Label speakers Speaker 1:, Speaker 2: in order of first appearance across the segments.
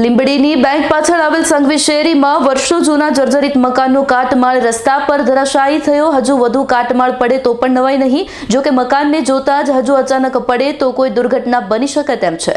Speaker 1: લીંબડીની bank પાછળ આવેલ સંઘવી શેરીમાં વર્ષો જૂના જર્જરિત મકાનનો કાટમાળ રસ્તા પર ધરાશાયી થયો. હજુ વધુ કાટમાળ પડે તો પણ નવાય નહીં. જો કે મકાનને જોતા જ હજુ અચાનક પડે તો કોઈ દુર્ઘટના બની શકે તેમ છે.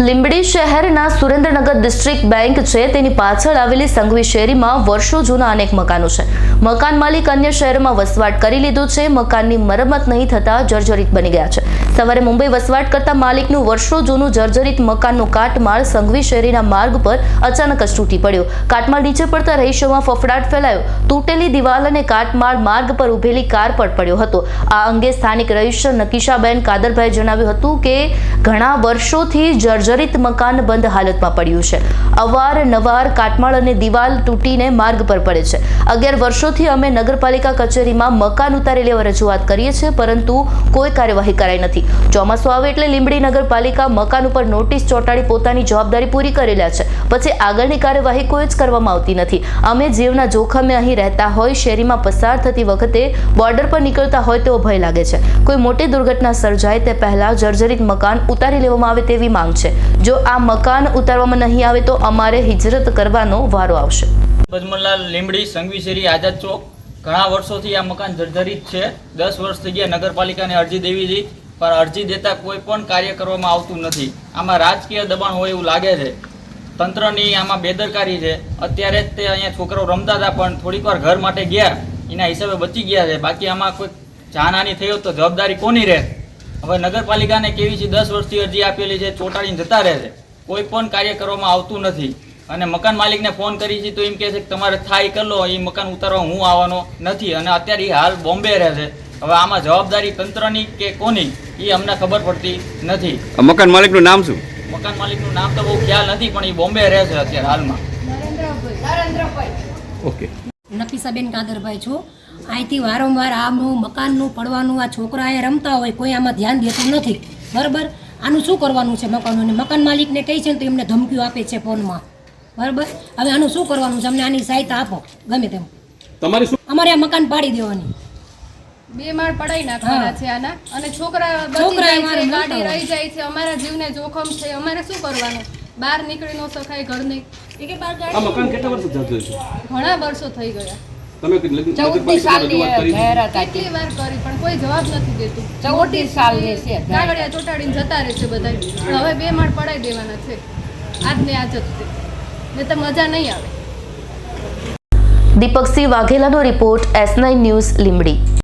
Speaker 1: લીંબડી શહેરના સુરેન્દ્રનગર ડિસ્ટ્રિક્ટ બેંક છે. તેની પાછળ આવેલી સંઘવી શેરીમાં વર્ષો જૂના અનેક મકાનો છે. મકાન માલિક અન્ય શહેરમાં વસવાટ કરી લીધું છે. મકાનની મરમત નહીં થતા જર્જરિત બની ગયા છે. સવારે મુંબઈ વસવાટ કરતા માલિકનું વર્ષો જૂનું જર્જરિત મકાનનો કાટમાળ સંઘવી શેરીના માર્ગ પર અચાનક જ તૂટી પડ્યો. કાટમાળ નીચે પડતા રહીશોમાં ફફડાટ ફેલાયો. તૂટેલી દિવાલ અને કાટમાળ માર્ગ પર ઉભેલી કાર પર પડ્યો હતો. આ અંગે સ્થાનિક રહીશ નકીશાબેન કાદરભાઈ જણાવ્યું હતું કે, ઘણા વર્ષોથી જર્જરિત મકાન બંધ હાલતમાં પડ્યું છે. અવારનવાર કાટમાળ અને દિવાલ તૂટીને માર્ગ પર પડે છે. અગિયાર વર્ષોથી અમે નગરપાલિકા કચેરીમાં મકાન ઉતારી લેવા રજૂઆત કરીએ છીએ, પરંતુ કોઈ કાર્યવાહી કરાઈ નથી. ચોમાસું આવે એટલે લીંબડી નગરપાલિકા મકાન ઉપર નોટિસ ચોંટાડી પોતાની જવાબદારી પૂરી કરી લે છે. પછી આગળની કાર્યવાહી કોઈ જ કરવામાં આવતી નથી. અમે જીવના જોખમે અહીં રહેતા હોય, શેરીમાં પસાર થતી વખતે બોર્ડર પર નીકળતા હોય તેવો ભય લાગે છે. કોઈ મોટી દુર્ઘટના સર્જાય તે પહેલાં જર્જરિત મકાન ઉતારી લેવામાં આવે તેવી માંગ છે. જો આ મકાન ઉતારવામાં નહીં આવે તો અમારે હિજરત કરવાનો વારો આવશે.
Speaker 2: બજમનલાલ લીમડી સંગવીશેરી આઝાદ ચોક. ઘણા વર્ષોથી આ મકાન જર્જરિત છે. દસ વર્ષ થઈ ગયા નગરપાલિકાને અરજી દેવી હતી પણ અરજી દેતા કોઈ પણ કાર્ય કરવામાં આવતું નથી. આમાં રાજકીય દબાણ હોય એવું લાગે છે. તંત્રની આમાં બેદરકારી છે. અત્યારે જ તે અહીંયા છોકરાઓ રમતા હતા, પણ થોડીક વાર ઘર માટે ગયા. એના હિસાબે બચી ગયા છે. બાકી આમાં કોઈ જાનહાની હોત તો જવાબદારી કોની રહે? હવે નગરપાલિકાને કેવી છે દસ વર્ષથી અરજી આપેલી છે ચોંટાડીને જતા રહે છે. કોઈ પણ કાર્ય કરવામાં આવતું નથી. અને મકાન માલિકને ફોન કરી છે તો એમ કહે છે કે તમારે થાય કરી લો એ મકાન ઉતારવા હું આવવાનો નથી. અને અત્યારે એ હાલ બોમ્બે રહે છે. હવે આમાં જવાબદારી તંત્રની કે કોની એ અમને ખબર પડતી નથી.
Speaker 3: મકાન માલિકનું નામ શું?
Speaker 2: મકાન માલિકનું નામ તો બહુ ખ્યાલ નથી પણ એ બોમ્બે રહે છે અત્યારે હાલમાં.
Speaker 3: ઓકે.
Speaker 4: નકીસાબેન કાદરભાઈ છું અહીંથી વારંવાર આમનું મકાનનું પડવાનું આ છોકરા એ રમતા હોય કોઈ આમાં ધ્યાન દેતું નથી. બરાબર? આનું શું કરવાનું છે મકાનનું? અને મકાન માલિકને કહે છે ને તો એમને ધમકીઓ આપે છે ફોનમાં. બરાબર? હવે આનું શું કરવાનું છે? અમને આની સહાયતા આપો. ગમે તેમ.
Speaker 3: તમારી શું
Speaker 4: અમારે આ મકાન પાડી દેવાની.
Speaker 5: બે માળ પડાઈ નાખવાના છે આના. અને છોકરા બચી
Speaker 4: છોકરા
Speaker 5: જાય છે ગાડી રહી જાય છે અમારા જીવને જોખમ છે. અમારે શું કરવાનું? બહાર નીકળી ન શકાય ઘરની.
Speaker 3: આ મકાન કેટલા વર્ષ જર્જરિત છે?
Speaker 5: ઘણા વર્ષો થઈ ગયા.
Speaker 3: તમે કે લગ્ન- નગરપાલિકામાં કરી
Speaker 5: કેટલી વાર કરી પણ કોઈ જવાબ નથી દેતું.
Speaker 6: ચૌદથી સાલની છે
Speaker 5: કાગળિયા ચોટાડીને જતા રહે છે બધા પણ હવે બે માળ પડાઈ દેવાના છે. આજને આજ જ તે. ને તો મજા નહીં આવે.
Speaker 1: Deepaksinh વાઘેલાનો report S nine news Limbdi.